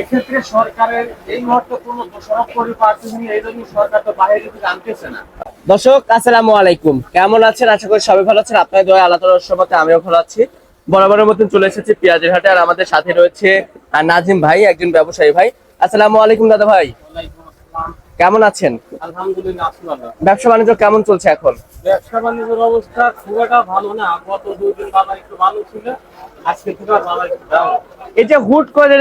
এক্ষেত্রে সরকারের এই মুহূর্তে কোনো দোষারোপ করে পারতেছি এই জন্য সরকার তো বাইরে কিছু জানতেছে না। দর্শক আসসালামু আলাইকুম। কেমন আছেন? আশা করি সবাই ভালো আছেন। আপনার দয়া আল্লাহ তালার রহমতে আমিও ভালো আছি। বরাবরের মতন চলে এসেছি পেঁয়াজের হাটে আর আমাদের সাথে রয়েছে নাজিম ভাই একজন ব্যবসায়ী ভাই। আসসালামু আলাইকুম দাদা ভাই। কেমন আছেন? আলহামদুলিল্লাহ ব্যবসা বাণিজ্য কেমন চলছে এখন? ব্যবসা বাণিজ্যের অবস্থা খুব একটা ভালো না। গত দুই দিন বাজার একটু ভালো ছিল আজকে থেকে বাজার একটু এই যে হুট করে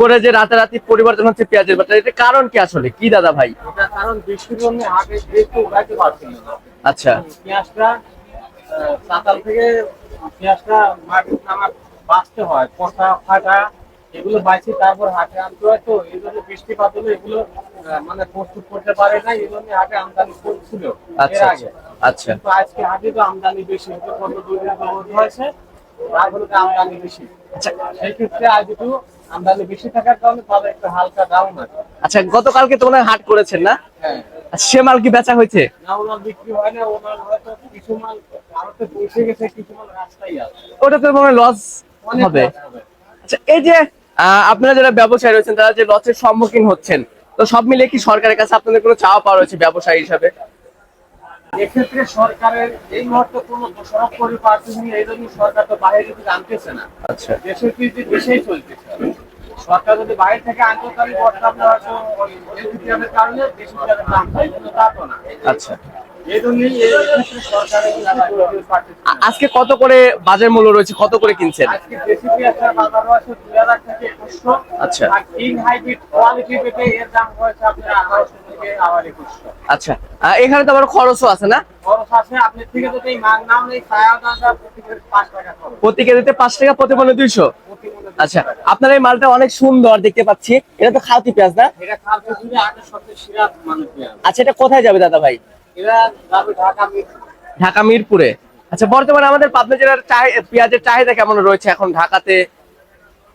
করে যে রাতারাতি পরিবর্তন হচ্ছে পেঁয়াজের বাজার এটা কারণ কি আসলে? কি দাদা ভাই? এটা কারণ বৃষ্টির জন্য আগে যেহেতু উঠাইতে পারছিল না। আচ্ছা। পেঁয়াজটা চাতাল থেকে পেঁয়াজটা মাটির নামা বাঁচতে হয় পচা ফাটা এগুলো বাইছে তারপর হাটে আনতে হয় তো এই জন্য বৃষ্টিপাত হলে এগুলো মানে প্রস্তুত করতে পারে না এই জন্য হাটে আমদানি করছিল আচ্ছা আচ্ছা আচ্ছা। কিন্তু আজকে হাটে তো আমদানি বেশি হতে গত দুই দিন রোদ হয়েছে তারপরে তো আমদানি বেশি। আচ্ছা। সেই ক্ষেত্রে আজ একটু আমদানি বেশি থাকার কারণে তাদের একটু হালকা ডাউন আছে আচ্ছা গতকালকে তো মনে হাট করেছেন না? হ্যাঁ। আচ্ছা, সে মাল কি বেচা হয়েছে? না ওনার বিক্রি হয় না ওনার হয়তো কিছু মাল ভারতে পৌঁছে গেছে কিছু মাল রাস্তায় আছে। ওটা তো মনে লস হবে। আচ্ছা এই যে আপনারা যারা ব্যবসায়ী রয়েছেন তারা যে লসের সম্মুখীন হচ্ছেন তো সব মিলিয়ে কি সরকারের কাছে আপনাদের কোনো চাওয়া পাওয়া রয়েছে ব্যবসায়ী হিসাবে? এক্ষেত্রে সরকারের এই মুহূর্তে কোনো দোষারোপ করে পারতেছি এই জন্য সরকার তো বাইরে থেকে জানতেছে না। আচ্ছা। দেশের কৃষি দেশেই চলতেছে। সরকার যদি বাইরে থেকে আনতো তাহলে বর্তমানে হয়তো কারণে দেশের দাম কিন্তু তা তো না। আচ্ছা। আজকে কত করে বাজার মূল্য রয়েছে? কত করে কিনছেন? আচ্ছা। আচ্ছা। এখানে তো আবার খরচও আছে না? প্রতি কেজিতে পাঁচ টাকা প্রতি মনে দুইশো? আচ্ছা আপনার এই মালটা অনেক সুন্দর দেখতে পাচ্ছি। এটা তো খাওয়াতি পেঁয়াজ না? আচ্ছা এটা কোথায় যাবে দাদা ভাই? ঢাকা মিরপুরে। আচ্ছা বর্তমানে আমাদের পাবনা জেলার পেঁয়াজের চাহিদা কেমন রয়েছে এখন ঢাকাতে?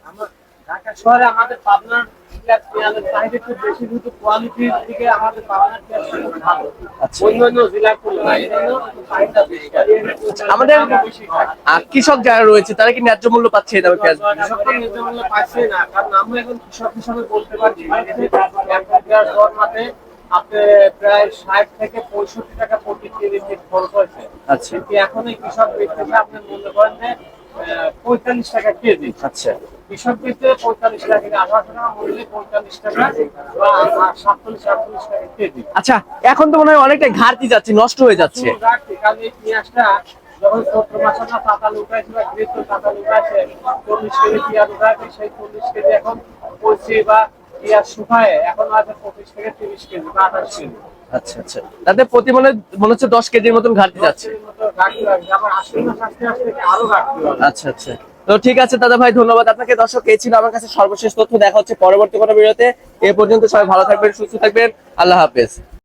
আমার ঢাকা শহরে আমাদের পাবনার পেঁয়াজের চাহিদা একটু বেশি কিন্তু কোয়ালিটির দিকে আমাদের পাবনার পেঁয়াজ ভালো। আচ্ছা। অন্যান্য জেলার তুলনায় আমাদের কৃষক যারা রয়েছে তারা কি ন্যায্য মূল্য পাচ্ছে এই দামে পেঁয়াজ? কৃষক ন্যায্য মূল্য পাচ্ছে না কারণ আমরা এখন কৃষক হিসাবে বলতে পারছি একটা পেঁয়াজ বর্মাতে আপনি প্রায় ষাট থেকে পঁয়ষট্টি টাকা প্রতি কেজিতে খরচ হয়েছে। আচ্ছা। কিন্তু এখন এই কৃষক বেচতেছে আপনি মনে করেন যে পঁয়তাল্লিশ টাকা কেজি আচ্ছা। কৃষক টাকা টাকা মূল্যে টাকা বা সাতচল্লিশ আটচল্লিশ টাকা কেজি। আচ্ছা এখন তো মনে হয় অনেকটাই ঘাটতি যাচ্ছে নষ্ট হয়ে যাচ্ছে। শুধু রাখছি, কারণ এই পেঁয়াজটা যখন চৈত্র মাসে না পাতা লুকাইছে বা গ্রীষ্ম পাতা লুকাইছে চল্লিশ কেজি পেঁয়াজ উঠাইছে সেই চল্লিশ কেজি এখন বা পেঁয়াজ শুকায় এখন আছে পঁচিশ থেকে তিরিশ কেজি বা আঠাশ কেজি। আচ্ছা আচ্ছা। তাতে প্রতি মনে মনে হচ্ছে দশ কেজির মতন ঘাটতি যাচ্ছে। আচ্ছা আচ্ছা। তো ঠিক আছে দাদা ভাই ধন্যবাদ আপনাকে। দর্শক এই ছিল আমার কাছে সর্বশেষ তথ্য। দেখা হচ্ছে পরবর্তী কোনো ভিডিওতে। এ পর্যন্ত সবাই ভালো থাকবেন সুস্থ থাকবেন। আল্লাহ হাফেজ।